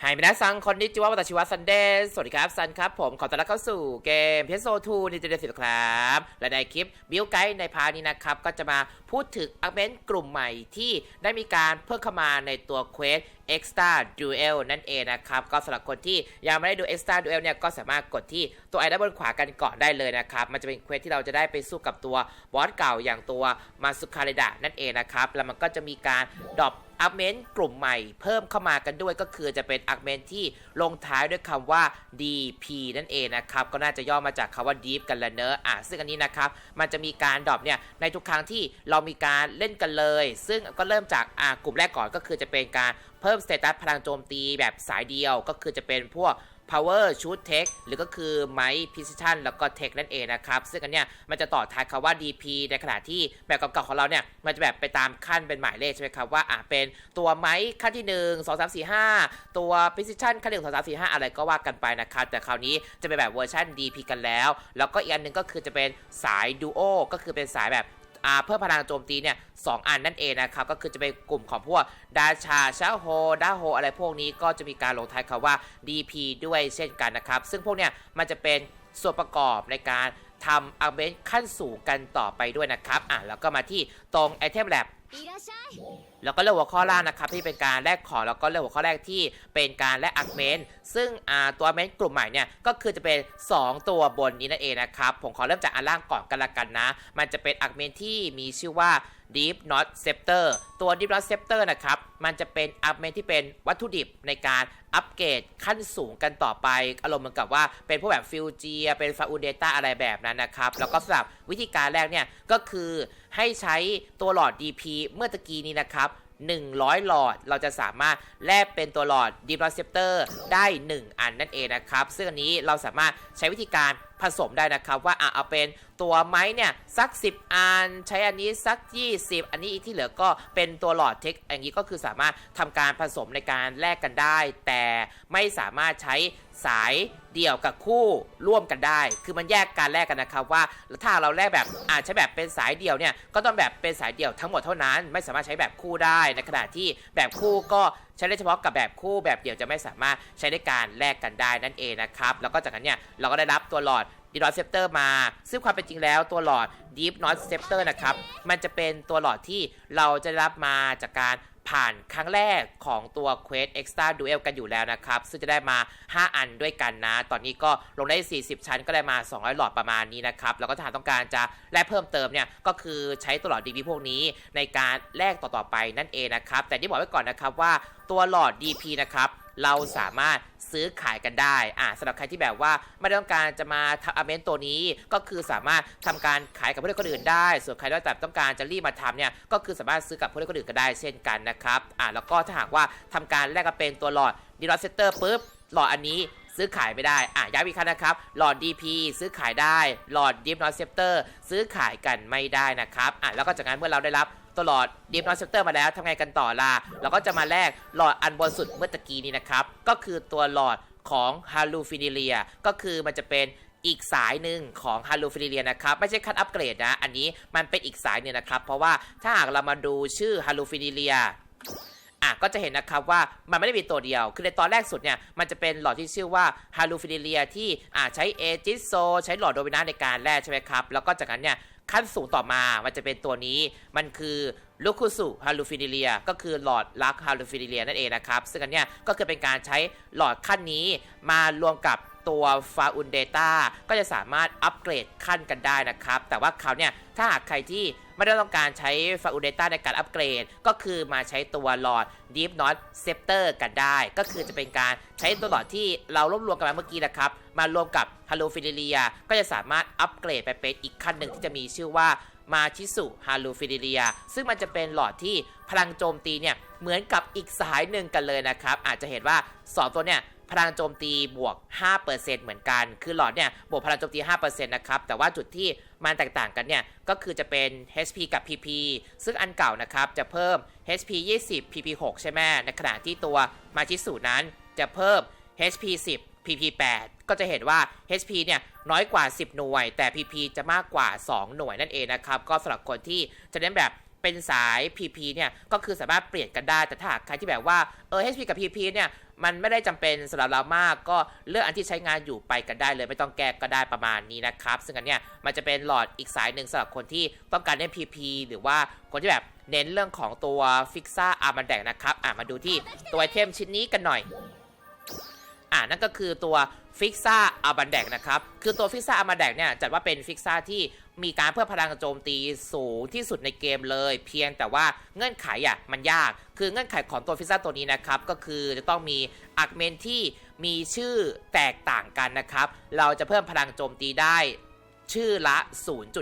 ไฮมินาซังคนนิจิวะวัตชิวะซันเดย์สวัสดีครับซันครับผมขอต้อนรับเข้าสู่เกมเพโซทูในเจเนสิครับ และในคลิปบิวไกด์ในพาร์ทนี้นะครับ ก็จะมาพูดถึงอัพเมนต์กลุ่มใหม่ที่ได้มีการเพิ่มเข้ามาในตัวเควส Extra Duel นั่นเองนะครับ ก็สำหรับคนที่ยังไม่ได้ดู Extra Duel เนี่ยก็สามารถกดที่ตัวไอด้านบนขวากันก่อนได้เลยนะครับ มันจะเป็นเควสที่เราจะได้ไปสู้กับตัวบอสเก่าอย่างตัวมาสุคาเรดะนั่นเองนะครับแล้วมันก็จะมีการดรอป อัพเมนต์กลุ่มใหม่เพิ่มเข้ามากันด้วยก็คือจะเป็นอัพเมนต์ที่ลงท้ายด้วยคำว่า DP นั่นเองนะครับ ก็น่าจะย่อมาจากคำว่า Deep กันละเนอะอะซึ่งอันนี้นะครับมันจะมีการดรอปเนี่ยในทุกครั้งที่เรามีการเล่นกันเลย ซึ่งก็เริ่มจากอะกลุ่มแรกก่อนก็คือจะเป็นการเพิ่มสเตตัสพลังโจมตีแบบสายเดียวก็คือจะเป็นพวก power shoot tech หรือก็คือไม้ precision แล้วก็ tech นั่นเองนะครับ ซึ่งอันเนี้ยมันจะต่อท้ายคำว่า DP ในขณะที่แบบเก่าๆของเราเนี่ย มันจะแบบไปตามขั้นเป็นหมายเลขใช่ไหมครับ ว่าอะเป็นตัวไม้ขั้นที่ 1 2 3 4 5 ตัว precision ขั้น1 2 3 4 5อะไรก็ว่ากันไปนะครับ แต่คราวนี้จะเป็นแบบเวอร์ชัน DP กันแล้ว แล้วก็อีกอันหนึงก็คือจะเป็นสาย duo ก็คือเป็นสายแบบ เพิ่มพลังโจมตีเนี่ยสองอันนั่นเองนะครับ ก็คือจะเป็นกลุ่มของพวกดาชาชาโฮดาโฮอะไรพวกนี้ก็จะมีการลงท้ายคำว่า DP ด้วยเช่นกันนะครับ ซึ่งพวกเนี่ยมันจะเป็นส่วนประกอบในการทำอัลเบนขั้นสูงกันต่อไปด้วยนะครับ อะแล้วก็มาที่ตรงไอเทมแลบ แล้วก็เลือกหัวข้อล่างนะครับที่เป็นการแลกของแล้วก็เลือกหัวข้อแรกที่เป็นการแลกอักเมนซึ่งตัวเมนกลุ่มใหม่เนี่ยก็คือจะเป็น 2 ตัวบนนี้นั่นเองนะครับผมขอเริ่มจากอันล่างก่อนกันละกันนะ มันจะเป็นอักเมนที่มีชื่อว่า Deep Not Scepter ตัว Deep Not Scepter นะครับ มันจะเป็นอัพเมนที่เป็นวัตถุดิบในการอัปเกรดขั้นสูงกันต่อไป อารมณ์เหมือนกับว่าเป็นพวกแบบฟิวเจียเป็นฟาอูเดต้าอะไรแบบนั้นนะครับ แล้วก็สำหรับวิธีการแรกเนี่ย ก็คือ ให้ใช้ตัวหลอด DP เมื่อตะกี้นี้นะครับ 100 หลอด เราจะสามารถแลกเป็นตัวหลอด Deep Receptor ได้ 1 อันนั่นเองนะครับ ซึ่งอันนี้เราสามารถใช้วิธีการผสมได้นะครับว่าอะเอาเป็นตัวไม้เนี่ยสัก 10 อัน ใช้อันนี้สัก 20 อันนี้อีกที่เหลือก็เป็นตัวหลอดเทคอย่างนี้ก็คือสามารถทำการผสมในการแลกกันได้ แต่ไม่สามารถใช้สายเดี่ยวกับคู่ร่วมกันได้ คือมันแยกการแลกกันนะครับว่าถ้าเราแลกแบบอาจใช้แบบเป็นสายเดี่ยวเนี่ยก็ต้องแบบเป็นสายเดี่ยวทั้งหมดเท่านั้น ไม่สามารถใช้แบบคู่ได้ในขณะที่แบบคู่ก็ใช้ได้เฉพาะกับแบบคู่แบบเดี่ยวจะไม่สามารถใช้ในการแลกกันได้นั่นเองนะครับ แล้วก็จากนั้นเนี่ยเราก็ได้รับตัวหลอดดีนอตเซปเตอร์มา ซึ่งความเป็นจริงแล้วตัวหลอดดีฟนอตเซปเตอร์นะครับ มันจะเป็นตัวหลอดที่เราจะได้รับมาจากการ ผ่านครั้งแรกของตัว Quest Extra Duel กันอยู่แล้วนะครับ ซึ่งจะได้มา 5 อันด้วยกันนะ ตอนนี้ก็ลงได้ 40 ชั้นก็ได้มา 200 หลอดประมาณนี้นะครับ แล้วก็ถ้าต้องการจะแลกเพิ่มเติมเนี่ย ก็คือใช้ตัวหลอด DP พวกนี้ในการแลกต่อๆไปนั่นเองนะครับ แต่ที่บอกไว้ก่อนนะครับว่าตัวหลอด DP นะครับเราสามารถ ซื้อขายกันได้อ่าสำหรับใครที่แบบว่าไม่ต้องการจะมาทำอเมนตัวนี้ก็คือสามารถทำการขายกับผู้เล่นคนอื่นได้ ส่วนใครที่แบบต้องการจะรีบมาทำเนี่ยก็คือสามารถซื้อกับผู้เล่นคนอื่นก็ได้เช่นกันนะครับอ่าแล้วก็ถ้าหากว่าทำการแลกกันเป็นตัวหลอดดีลอสเซตเตอร์ปุ๊บหลอดอันนี้ซื้อขายไม่ได้ อะย้ำอีกครั้งนะครับ หลอด DP ซื้อขายได้ หลอด Deep Not Scepter ซื้อขายกันไม่ได้นะครับ อะแล้วก็จากนั้นเมื่อเราได้รับ ตัวหลอด Deep Not Scepter มาแล้วทำไงกันต่อล่ะเราก็จะมาแลกหลอดอันบนสุดเมื่อตะกี้นี้นะครับ ก็คือตัวหลอดของ h a l u f i n i l i a ก็คือมันจะเป็นอีกสายหนึ่งของ h a l u f i n i l i a นะครับ ไม่ใช่ขั้นอัปเกรดนะ อันนี้มันเป็นอีกสายหนึ่งนะครับ เพราะว่าถ้าหากเรามาดูชื่อ h a l u f i n i l i a อะก็จะเห็นนะครับว่ามันไม่ได้มีตัวเดียว คือในตอนแรกสุดเนี่ย มันจะเป็นหลอดที่ชื่อว่าฮาลูฟิเลียที่อ่าใช้เอจิโซใช้หลอดโดมินาในการแล่ใช่ไหมครับ แล้วก็จากนั้นเนี่ย ขั้นสูงต่อมา มันจะเป็นตัวนี้ มันคือลูคุสุฮาลูฟิเลีย ก็คือหลอดลักฮาลูฟิเลียนั่นเองนะครับ ซึ่งอันเนี้ยก็คือเป็นการใช้หลอดขั้นนี้มารวมกับตัวฟาอุนเดต้าก็จะสามารถอัปเกรดขั้นกันได้นะครับ แต่ว่าเขาเนี่ย ถ้าหากใครที่ ไม่ได้ต้องการใช้ฟาอุนเดต้าในการอัปเกรด ก็คือมาใช้ตัวหลอด Deep Not Scepter กันได้ ก็คือจะเป็นการใช้ตัวหลอดที่เรารวบรวมกันมาเมื่อกี้นะครับ มารวมกับฮาโลฟิเลียก็จะสามารถอัปเกรดไปเป็นอีกขั้นหนึ่งที่จะมีชื่อว่ามาชิสุฮาลูฟิเลีย ซึ่งมันจะเป็นหลอดที่พลังโจมตีเนี่ยเหมือนกับอีกสายหนึ่งกันเลยนะครับ อาจจะเห็นว่า 2 ตัวเนี่ย พลังโจมตีบวก 5%เหมือนกัน คือหลอดเนี่ยบวกพลังโจมตี 5%นะครับ แต่ว่าจุดที่มันแตกต่างกันเนี่ย ก็คือจะเป็น HP กับ PP ซึ่งอันเก่านะครับ จะเพิ่ม HP 20 PP 6 ใช่ไหมในขณะที่ตัวมาชิสุนั้นจะเพิ่ม HP 10 PP 8 ก็จะเห็นว่า HP เนี่ยน้อยกว่า 10 หน่วย แต่ PP จะมากกว่า 2 หน่วยนั่นเองนะครับ ก็สำหรับคนที่จะเน้นแบบเป็นสาย PP เนี่ย ก็คือสามารถเปลี่ยนกันได้ แต่ถ้าใครที่แบบว่า เออ HP กับ PP เนี่ย มันไม่ได้จำเป็นสำหรับเรามากก็เลือกอันที่ใช้งานอยู่ไปกันได้เลย ไม่ต้องแก้ก็ได้ประมาณนี้นะครับ ซึ่งอันเนี้ยมันจะเป็นหลอดอีกสายหนึ่งสำหรับคนที่ต้องการเล่น PP หรือว่าคนที่แบบเน้นเรื่องของตัวฟิกซ่าอาร์มันแดกนะครับอะมาดูที่ตัวไอเทมชิ้นนี้กันหน่อยอ่านั่นก็คือตัวฟิกซ่าอาบันแดกนะครับ คือตัวฟิกซ่าอาบันแดกเนี่ยจัดว่าเป็นฟิกซ่าที่ มีการเพิ่มพลังโจมตีสูงที่สุดในเกมเลย เพียงแต่ว่าเงื่อนไขอะมันยาก คือเงื่อนไขของตัวฟิซ่าตัวนี้นะครับ ก็คือจะต้องมีอาร์เมนที่มีชื่อแตกต่างกันนะครับ เราจะเพิ่มพลังโจมตีได้ชื่อละ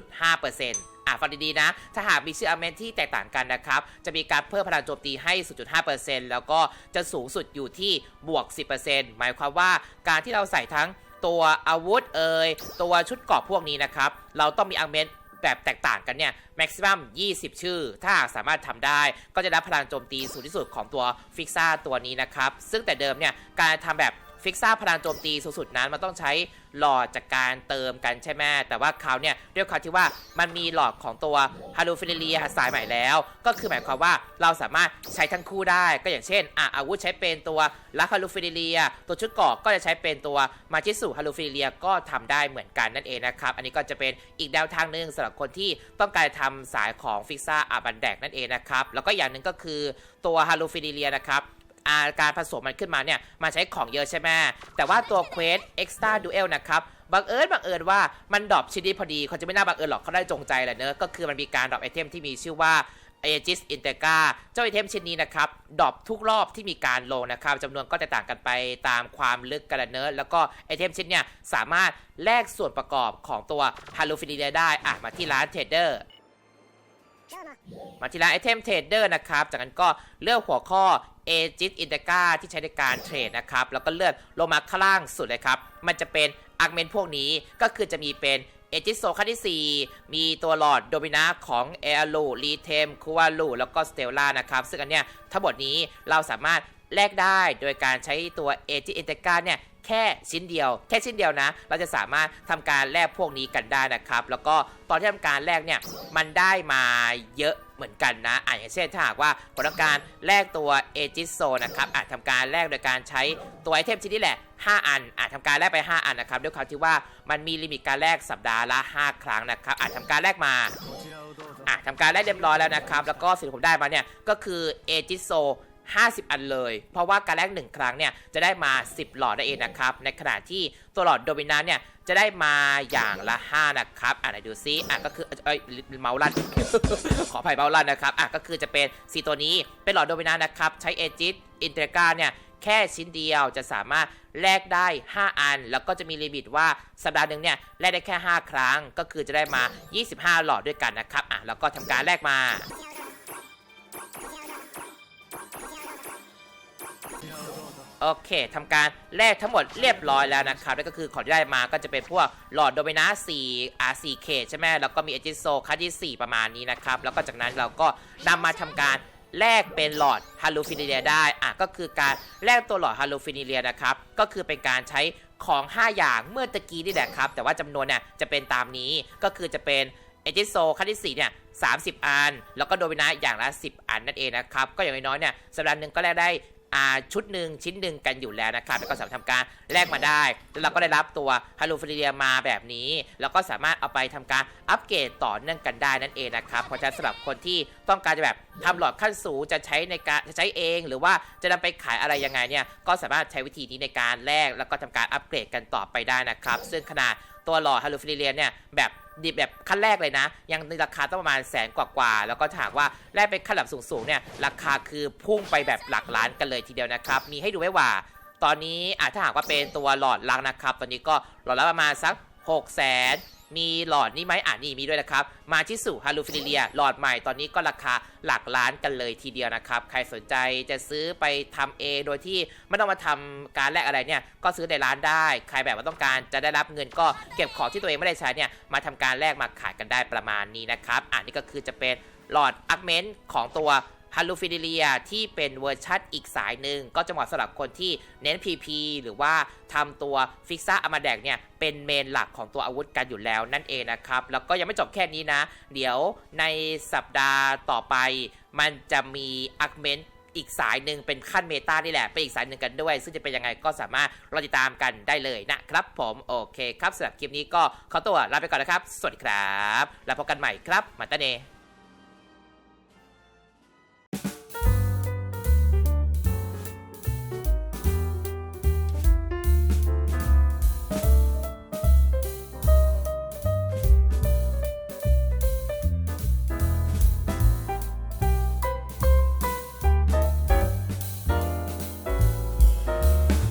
0.5%อะฟังดีๆนะ ถ้าหากมีชื่ออาร์เมนที่แตกต่างกันนะครับ จะมีการเพิ่มพลังโจมตีให้ 0.5%แล้วก็จะสูงสุดอยู่ที่บวก 10%หมายความว่าการที่เราใส่ทั้ง ตัวอาวุธเอ่ยตัวชุดเกราะพวกนี้นะครับ เราต้องมีอังเมนแบบแตกต่างกันเนี่ยแม็กซิมัม 20 ชื่อ ถ้าหากสามารถทำได้ ก็จะได้พลังโจมตีสูงที่สุดของตัวฟิกซ่าตัวนี้นะครับ ซึ่งแต่เดิมเนี่ยการทำแบบ ฟิกซ่าพลังโจมตีสูงสุดนั้นมันต้องใช้หลอดจากการเติมกันใช่ไหมแต่ว่าคราเนี่ยด้วยความที่ว่ามันมีหลอดของตัวฮารูฟิลเลียสายใหม่แล้ว ก็คือหมายความว่าเราสามารถใช้ทั้งคู่ได้ ก็อย่างเช่นอะอาวุธใช้เป็นตัวลักฮารูฟิลเลีย ตัวชุดเกาะก็จะใช้เป็นตัวมาจิสุฮารูฟิลเลียก็ทำได้เหมือนกันนั่นเองนะครับ อันนี้ก็จะเป็นอีกแนวทางหนึ่งสำหรับคนที่ต้องการทำสายของฟิกซ่าอาบันแดกนั่นเองนะครับแล้วก็อย่างหนึ่งก็คือตัวฮารูฟิลเลียนะครับ อาการผสมมันขึ้นมาเนี่ยมันใช้ของเยอะใช่ไหมแต่ว่าตัวเควส Extra Duel นะครับบังเอิญบังเอิญว่ามันดรอปชิ้นนี้พอดีเขาจะไม่น่าบังเอิญหรอกเขาได้จงใจแหละเนอะก็คือมันมีการดรอปไอเทมที่มีชื่อว่า Aegis Integra เจ้าไอเทมชิ้นนี้นะครับดรอปทุกรอบที่มีการลงนะครับจำนวนก็จะต่างกันไปตามความลึกกันละเนอะแล้วก็ไอเทมชิ้นเนี่ยสามารถแลกส่วนประกอบของตัว h a l o p h i l i a ได้อะมาที่ร้านเทรดเดอร์ มาที่ร้านไอเทมเทรดเดอร์นะครับ จากนั้นก็เลือกหัวข้อ a g i t i n t e g r a ที่ใช้ในการเทรดนะครับ แล้วก็เลือนลงมาข้างล่างสุดเลยครับ มันจะเป็นอาร์เมนพวกนี้ก็คือจะมีเป็นเอจิโซขั้นที่ 4 มีตัวหลอดโดมินาของเอลูรีเทมคูวาลูแล้วก็สเตลล่านะครับ ซึ่งอันเนี้ยทั้งหมดนี้เราสามารถแลกได้โดยการใช้ตัวเอจิอินเตกาเนี่ย แค่ชิ้นเดียว แค่ชิ้นเดียวนะ เราจะสามารถทำการแลกพวกนี้กันได้นะครับ แล้วก็ตอนที่ทำการแลกเนี่ยมันได้มาเยอะเหมือนกันนะอะอย่างเช่นถ้าหากว่าผลการแลกตัวเอจิโซนะครับอาจทำการแลกโดยการใช้ตัวไอเทมชิ้นนี้แหละ 5 อัน อาจทำการแลกไป 5 อันนะครับด้วยความที่ว่ามันมีลิมิตการแลกสัปดาห์ละ 5 ครั้งนะครับอาจทำการแลกมาอะทำการแลกเรียบร้อยแล้วนะครับ แล้วก็สิ่งที่ผมได้มาเนี่ยก็คือเอจิโซ 50 อันเลย เพราะว่าการแลก1ครั้งเนี่ยจะได้มา 10 หลอดนั่นเองนะครับ ในขณะที่ตัวหลอดโดมินานเนี่ยจะได้มาอย่างละ 5 นะครับ อะไหนดูซิ อะก็คือเอ้ยเมาลัน ขออภัยเมาลันนะครับ อะก็คือจะเป็นสีตัวนี้เป็นหลอดโดมินานนะครับ ใช้เอจิตอินเตรกาเนี่ยแค่ชิ้นเดียวจะสามารถแลกได้ 5 อัน แล้วก็จะมีลิมิตว่าสัปดาห์หนึ่งเนี่ยแลกได้แค่ 5 ครั้ง ก็คือจะได้มา 25 หลอดด้วยกันนะครับ อะแล้วก็ทำการแลกมา โอเคทำการแลกทั้งหมดเรียบร้อยแล้วนะครับนั่นก็คือของที่ได้มาก็จะเป็นพวกหลอดโดมินา4 R4K ใช่ไหมแล้วก็มีเอจิโซคัสที่4ประมาณนี้นะครับ แล้วก็จากนั้นเราก็นำมาทำการแลกเป็นหลอดฮาลูฟินิเลียได้ อะก็คือการแลกตัวหลอดฮาลูฟินิเลียนะครับ ก็คือเป็นการใช้ของ 5 อย่างเมื่อตะกี้นี่แหละครับ แต่ว่าจำนวนเนี่ยจะเป็นตามนี้ ก็คือจะเป็นเอจิโซคัสที่4เนี่ย30 อัน แล้วก็โดมินาอย่างละ 10 อันนั่นเองนะครับ ก็อย่างน้อยๆเนี่ยสัปดาห์หนึ่งก็แลกได้ ชุดหนึ่งชิ้นหนึ่งกันอยู่แล้วนะครับแล้วก็สามารถทำการแลกมาได้ แล้วเราก็ได้รับตัวฮารูฟิเลียมาแบบนี้ แล้วก็สามารถเอาไปทำการอัปเกรดต่อเนื่องกันได้นั่นเองนะครับ เพราะฉะนั้นสำหรับคนที่ต้องการจะแบบทำหลอดขั้นสูงจะใช้ในการจะใช้เอง หรือว่าจะนำไปขายอะไรยังไงเนี่ยก็สามารถใช้วิธีนี้ในการแลกแล้วก็ทำการอัปเกรดกันต่อไปได้นะครับ ซึ่งขนาด ตัวหลอดฮารูฟิเลียนเนี่ยแบบดิบแบบขั้นแรกเลยนะ ยังในราคาต้องประมาณแสนกว่าๆ แล้วก็ถ้าหากว่าแลกเป็นขั้นหลับสูงๆเนี่ยราคาคือพุ่งไปแบบหลักล้านกันเลยทีเดียวนะครับ มีให้ดูไว้ว่า ตอนนี้อะถ้าหากว่าเป็นตัวหลอดลังนะครับ ตอนนี้ก็หลอดละประมาณสัก6 0แสน มีหลอดนี้ไหมอ่านี่มีด้วยนะครับ มาชิสุฮารูฟิเลีย หลอดใหม่ตอนนี้ก็ราคาหลักล้านกันเลยทีเดียวนะครับ ใครสนใจจะซื้อไปทำเองโดยที่ไม่ต้องมาทำการแลกอะไรเนี่ย ก็ซื้อในร้านได้ ใครแบบว่าต้องการจะได้รับเงินก็เก็บของที่ตัวเองไม่ได้ใช้เนี่ย มาทำการแลกมาขายกันได้ประมาณนี้นะครับ อ่านี่ก็คือจะเป็นหลอดอัพเมนต์ของตัว ฮัลลูฟิเดเลียที่เป็นเวอร์ชันอีกสายหนึ่งก็จะเหมาะสำหรับคนที่เน้น PP หรือว่าทำตัวฟิกซ่าอามาแดกเนี่ยเป็นเมนหลักของตัวอาวุธกันอยู่แล้วนั่นเองนะครับ แล้วก็ยังไม่จบแค่นี้นะ เดี๋ยวในสัปดาห์ต่อไป มันจะมีอักเมนอีกสายหนึ่งเป็นขั้นเมตานี่แหละเป็นอีกสายหนึ่งกันด้วย ซึ่งจะเป็นยังไงก็สามารถรอติดตามกันได้เลยนะครับ ผมโอเคครับสำหรับคลิปนี้ก็ขอตัวลาไปก่อนนะครับ สวัสดีครับ แล้วพบกันใหม่ครับมาตาเน